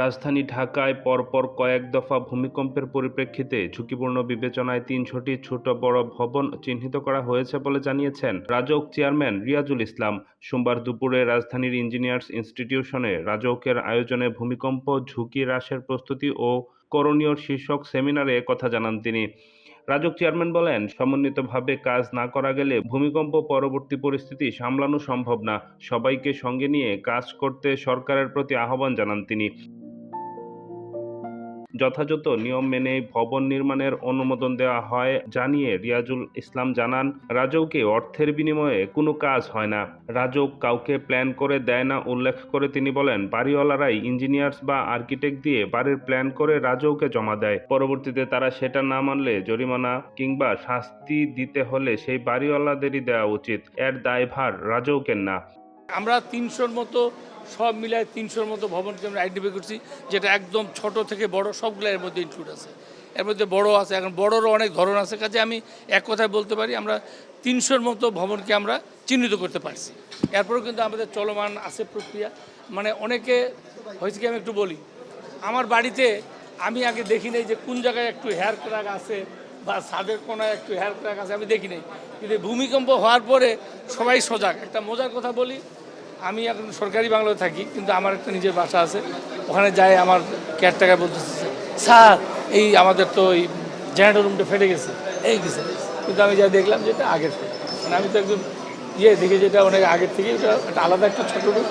রাজধানী ঢাকায় পরপর কয়েক দফা ভূমিকম্পের পরিপ্রেক্ষিতে ঝুঁকিপূর্ণ বিবেচনায় তিনশোটি ছোট বড় ভবন চিহ্নিত করা হয়েছে বলে জানিয়েছেন রাজক চেয়ারম্যান রিয়াজুল ইসলাম। সোমবার দুপুরে রাজধানীর ইঞ্জিনিয়ার্স ইনস্টিটিউশনে রাজউকের আয়োজনে ভূমিকম্প, ঝুঁকি হ্রাসের প্রস্তুতি ও করণীয় শীর্ষক সেমিনারে কথা জানান তিনি। রাজক চেয়ারম্যান বলেন, সমন্বিতভাবে কাজ না করা গেলে ভূমিকম্প পরবর্তী পরিস্থিতি সামলানো সম্ভব না। সবাইকে সঙ্গে নিয়ে কাজ করতে সরকারের প্রতি আহ্বান জানান তিনি। যথাযথ নিয়ম মেনে ভবন নির্মাণের অনুমোদন দেওয়া হয় জানিয়ে রিয়াজুল ইসলাম জানান রাজৌকে অর্থের বিনিময়ে কোনো কাজ হয় না। রাজউক কাউকে প্ল্যান করে দেয় না উল্লেখ করে তিনি বলেন, বাড়িওয়ালারাই ইঞ্জিনিয়ার্স বা আর্কিটেক্ট দিয়ে বাড়ির প্ল্যান করে রাজৌকে জমা দেয়। পরবর্তীতে তারা সেটা না মানলে জরিমানা কিংবা শাস্তি দিতে হলে সেই বাড়িওয়ালাদেরই দেওয়া উচিত। এর দায়ভার রাজউকের না। আমরা তিনশোর মতো সব মিলায় তিনশোর মতো ভবনকে আমরা আইডেন্টিফাই করছি, যেটা একদম ছোট থেকে বড় সবগুলো এর মধ্যে ইনক্লুড আছে। এর মধ্যে বড় আছে, এখন বড়রও অনেক ধরন আছে, কাজে আমি এক কথায় বলতে পারি, আমরা তিনশোর মতো ভবনকে আমরা চিহ্নিত করতে পারছি। এরপরেও কিন্তু আমাদের চলমান আছে প্রক্রিয়া। মানে অনেকে, হয়েছে কি আমি একটু বলি, আমার বাড়িতে আমি আগে দেখি নাই যে কোন জায়গায় একটু হেয়ার ক্র্যাক আছে, বা ছাদের কোনায় একটু হেয়ার ক্র্যাক আছে, আমি দেখি নাই। কিন্তু ভূমিকম্প হওয়ার পরে সবাই সজাগ। একটা মজার কথা বলি আমি এখন সরকারি বাংলায় থাকি, কিন্তু আমার একটা নিজের বাসা আছে। ওখানে যাই আমার কেয়ার টাকা বলতেছে, স্যার, এই আমাদের তো ওই জেনারেটর রুমটা ফেটে গেছে। এই গেছে। কিন্তু আমি যা দেখলাম যে এটা আগের থেকে মানে আমি তো একদম ইয়ে দেখি যেটা অনেক আগের থেকে, এটা একটা আলাদা একটা ছোটো রুম